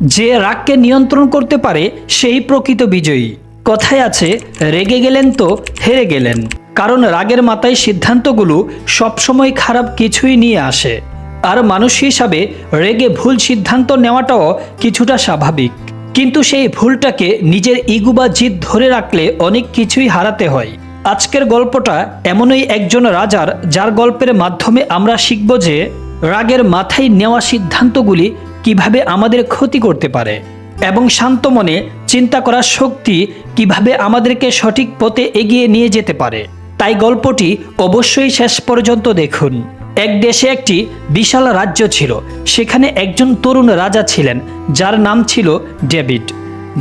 যে রাগকে নিয়ন্ত্রণ করতে পারে, সেই প্রকৃত বিজয়ী। কথায় আছে, রেগে গেলেন তো, হেরে গেলেন। কারণ রাগের মাথায় সিদ্ধান্তগুলো সবসময় খারাপ কিছুই নিয়ে আসে। আর মানুষ হিসাবে রেগে ভুল সিদ্ধান্ত নেওয়াটাও কিছুটা স্বাভাবিক। কিন্তু সেই ভুলটাকে নিজের ইগু বা জিদ ধরে রাখলে অনেক কিছুই হারাতে হয়। আজকের গল্পটা এমনই একজন রাজার, যার গল্পের মাধ্যমে আমরা শিখব যে, রাগের মাথায় নেওয়া সিদ্ধান্তগুলি কীভাবে আমাদের ক্ষতি করতে পারে এবং শান্ত মনে চিন্তা করার শক্তি কীভাবে আমাদেরকে সঠিক পথে এগিয়ে নিয়ে যেতে পারে। তাই গল্পটি অবশ্যই শেষ পর্যন্ত দেখুন। এক দেশে একটি বিশাল রাজ্য ছিল, সেখানে একজন তরুণ রাজা ছিলেন, যার নাম ছিল ডেভিড।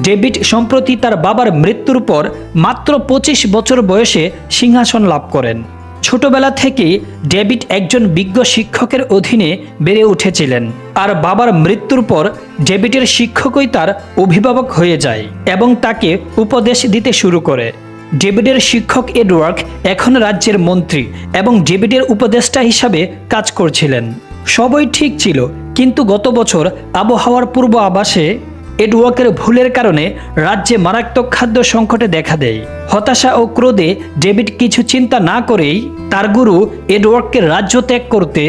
ডেভিড সম্প্রতি তার বাবার মৃত্যুর পর মাত্র পঁচিশ বছর বয়সে সিংহাসন লাভ করেন। ছোটবেলা থেকেই ডেভিড একজন বিজ্ঞ শিক্ষকের অধীনে বেড়ে উঠেছিলেন। আর বাবার মৃত্যুর পর ডেভিডের শিক্ষকই তার অভিভাবক হয়ে যায় এবং তাকে উপদেশ দিতে শুরু করে। ডেভিডের শিক্ষক এডওয়ার্ক এখন রাজ্যের মন্ত্রী এবং ডেভিডের উপদেষ্টা হিসাবে কাজ করছিলেন। সবই ঠিক ছিল, কিন্তু গত বছর আবহাওয়ার পূর্ব আবাসে এডওয়ার্কের ভুলের কারণে রাজ্যে মারাত্মক খাদ্য সংকটে দেখা দেয়। হতাশা ও ক্রোধে ডেভিড কিছু চিন্তা না করেই তার গুরু এডওয়ার্ককে রাজ্য ত্যাগ করতে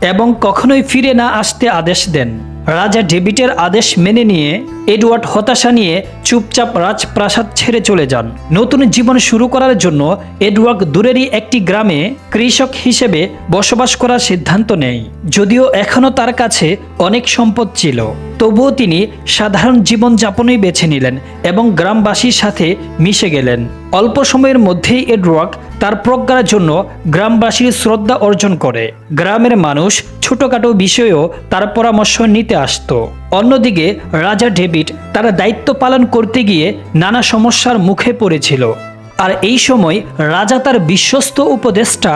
এবং কখনোই ফিরে না আসতে আদেশ দেন। রাজা ডেভিডের আদেশ মেনে নিয়ে এডওয়ার্ড হতাশা নিয়ে চুপচাপ রাজপ্রাসাদ ছেড়ে চলে যান। নতুন জীবন শুরু করার জন্য এডওয়ার্ড দূরেরই একটি গ্রামে কৃষক হিসেবে বসবাস করার সিদ্ধান্ত নেয়। যদিও এখনও তার কাছে অনেক সম্পদ ছিল। তবুও তিনি সাধারণ জীবনযাপনই বেছে নিলেন এবং গ্রামবাসীর সাথে মিশে গেলেন। অল্প সময়ের মধ্যেই এডওয়ার্ড তার প্রজ্ঞার জন্য গ্রামবাসীর শ্রদ্ধা অর্জন করে। গ্রামের মানুষ ছোটখাটো বিষয়েও তার পরামর্শ নিতে আসতো। অন্যদিকে রাজা ডেভিড তার দায়িত্ব পালন করতে গিয়ে নানা সমস্যার মুখে পড়েছিল। আর এই সময় রাজা তার বিশ্বস্ত উপদেষ্টা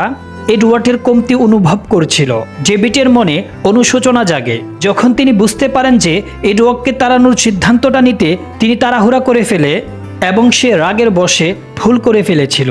এডওয়ার্ডের কমতি অনুভব করছিল। ডেভিডের মনে অনুশোচনা জাগে। যখন তিনি বুঝতে পারেন যে এডওয়ার্ডকে তাড়ানোর সিদ্ধান্তটা নিতে তিনি তাড়াহুড়া করে ফেলে এবং সে রাগের বশে ভুল করে ফেলেছিল।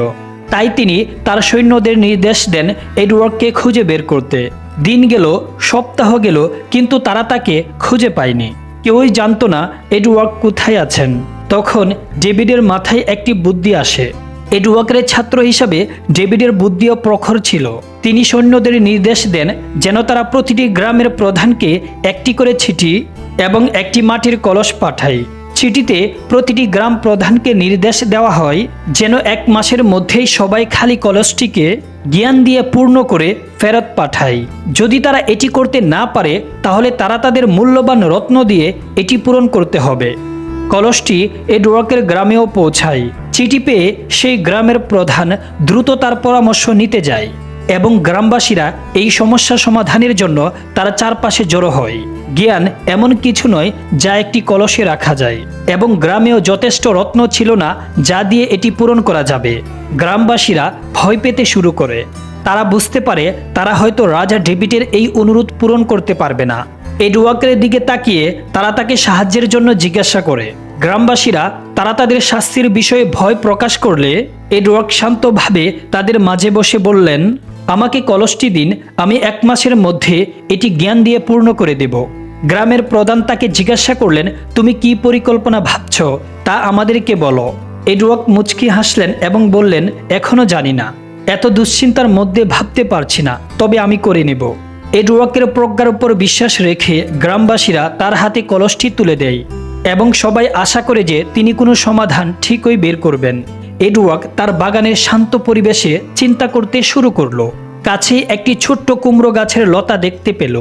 তাই তিনি তার সৈন্যদের নির্দেশ দেন এডওয়ার্ডকে খুঁজে বের করতে। দিন গেল, সপ্তাহ গেল, কিন্তু তারা তাকে খুঁজে পায়নি। কেউই জানতো না এডওয়ার্ড কোথায় আছেন। তখন ডেভিডের মাথায় একটি বুদ্ধি আসে। এডওয়ার্কের ছাত্র হিসাবে ডেভিডের বুদ্ধিও প্রখর ছিল। তিনি সৈন্যদের নির্দেশ দেন যেন তারা প্রতিটি গ্রামের প্রধানকে একটি করে ছিটি এবং একটি মাটির কলস পাঠায়। চিঠিতে প্রতিটি গ্রাম প্রধানকে নির্দেশ দেওয়া হয় যেন এক মাসের মধ্যেই সবাই খালি কলসটিকে জ্ঞান দিয়ে পূর্ণ করে ফেরত পাঠায় যদি তারা এটি করতে না পারে, তাহলে তারা তাদের মূল্যবান রত্ন দিয়ে এটি পূরণ করতে হবে। কলসটি এডওয়ার্কের গ্রামেও পৌঁছায়। চিঠি পেয়ে সেই গ্রামের প্রধান দ্রুত তার পরামর্শ নিতে যায়। এবং গ্রামবাসীরা এই সমস্যা সমাধানের জন্য তারা চারপাশে জড়ো হয়। জ্ঞান এমন কিছু নয় যা একটি কলসে রাখা যায় এবং গ্রামেও যথেষ্ট রত্ন ছিল না যা দিয়ে এটি পূরণ করা যাবে। গ্রামবাসীরা ভয় পেতে শুরু করে। তারা বুঝতে পারে তারা হয়তো রাজা ডেভিডের এই অনুরোধ পূরণ করতে পারবে না। এডওয়ার্কের দিকে তাকিয়ে তারা তাকে সাহায্যের জন্য জিজ্ঞাসা করে। গ্রামবাসীরা তারা তাদের শাস্তির বিষয়ে ভয় প্রকাশ করলে এডওয়ার্ক শান্তভাবে তাদের মাঝে বসে বললেন আমাকে কলসটি দিন, আমি এক মাসের মধ্যে এটি জ্ঞান দিয়ে পূর্ণ করে দেব। গ্রামের প্রধান তাকে জিজ্ঞাসা করলেন, তুমি কি পরিকল্পনা ভাবছ? তা আমাদেরকে বলো। এডওয়ার্ক মুচকি হাসলেন এবং বললেন এখনও জানি না। এত দুশ্চিন্তার মধ্যে ভাবতে পারছি না, তবে আমি করে নেব। এডওয়ার্কের প্রজ্ঞার উপর বিশ্বাস রেখে গ্রামবাসীরা তার হাতে কলসটি তুলে দেয় এবং সবাই আশা করে যে তিনি কোনো সমাধান ঠিকই বের করবেন। এডওয়ার্ক তার বাগানের শান্ত পরিবেশে চিন্তা করতে শুরু করল। কাছেই একটি ছোট্ট কুমড়ো গাছের লতা দেখতে পেল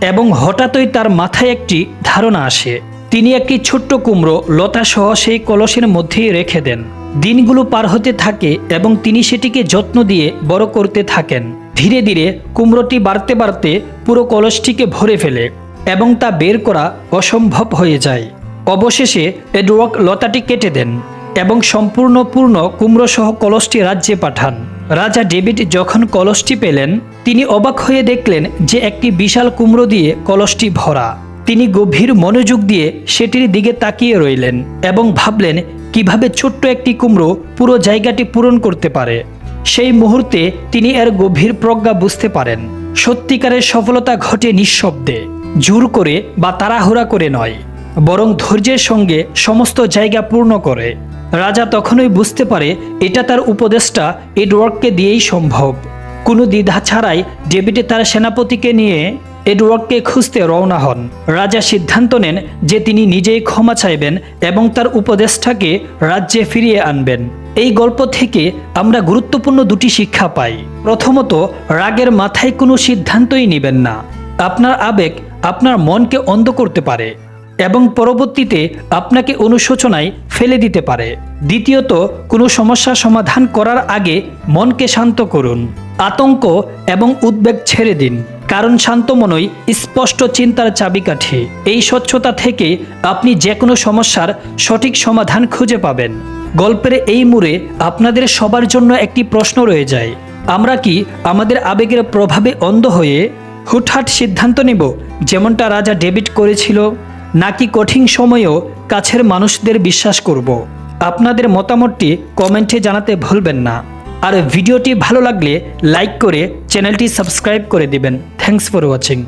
এবং হঠাৎই তার মাথায় একটি ধারণা আসে। তিনি একটি ছোট্ট কুমড়ো লতা সহ সেই কলসের মধ্যেই রেখে দেন। দিনগুলো পার হতে থাকে এবং তিনি সেটিকে যত্ন দিয়ে বড় করতে থাকেন। ধীরে ধীরে কুমড়োটি বাড়তে বাড়তে পুরো কলসটিকে ভরে ফেলে এবং তা বের করা অসম্ভব হয়ে যায়। অবশেষে এডওয়ার্ক লতাটি কেটে দেন এবং সম্পূর্ণ পূর্ণ কুমড়ো সহ কলসটি রাজ্যে পাঠান। রাজা ডেভিড যখন কলসটি পেলেন, তিনি অবাক হয়ে দেখলেন যে একটি বিশাল কুমড়ো দিয়ে কলসটি ভরা। তিনি গভীর মনোযোগ দিয়ে সেটির দিকে তাকিয়ে রইলেন এবং ভাবলেন, কীভাবে ছোট্ট একটি কুমড়ো পুরো জায়গাটি পূরণ করতে পারে? সেই মুহূর্তে তিনি এর গভীর প্রজ্ঞা বুঝতে পারেন, সত্যিকারের সফলতা ঘটে নিঃশব্দে, জোর করে বা তাড়াহুড়া করে নয়। বরং ধৈর্যের সঙ্গে সমস্ত জায়গা পূর্ণ করে। রাজা তখনই বুঝতে পারে এটা তার উপদেষ্টা এডওয়ার্ডকে দিয়েই সম্ভব। কোনো দ্বিধা ছাড়াই ডেভিডে তার সেনাপতিকে নিয়ে এডওয়ার্ডকে খুঁজতে রওনা হন। রাজা সিদ্ধান্ত নেন যে তিনি নিজেই ক্ষমা চাইবেন এবং তার উপদেষ্টাকে রাজ্যে ফিরিয়ে আনবেন। এই গল্প থেকে আমরা গুরুত্বপূর্ণ দুটি শিক্ষা পাই। প্রথমত, রাগের মাথায় কোনো সিদ্ধান্তই নেবেন না। আপনার আবেগ আপনার মনকে অন্ধ করতে পারে। এবং পরবর্তীতে আপনাকে অনুশোচনায় ফেলে দিতে পারে। দ্বিতীয়ত, কোনো সমস্যা সমাধান করার আগে মনকে শান্ত করুন। আতঙ্ক এবং উদ্বেগ ছেড়ে দিন। কারণ শান্ত মনই স্পষ্ট চিন্তার চাবিকাঠি। এই স্বচ্ছতা থেকে আপনি যে কোনো সমস্যার সঠিক সমাধান খুঁজে পাবেন। গল্পের এই মুড়ে আপনাদের সবার জন্য একটি প্রশ্ন রয়ে যায়। আমরা কি আমাদের আবেগের প্রভাবে অন্ধ হয়ে হুটহাট সিদ্ধান্ত নেব, যেমনটা রাজা ডেবিট করেছিল? নাকি কঠিন সময়েও কাছের মানুষদের বিশ্বাস করব? আপনাদের মতামতটি কমেন্টে জানাতে ভুলবেন না। আর ভিডিওটি ভালো লাগলে লাইক করে চ্যানেলটি সাবস্ক্রাইব করে দিবেন। Thanks for watching.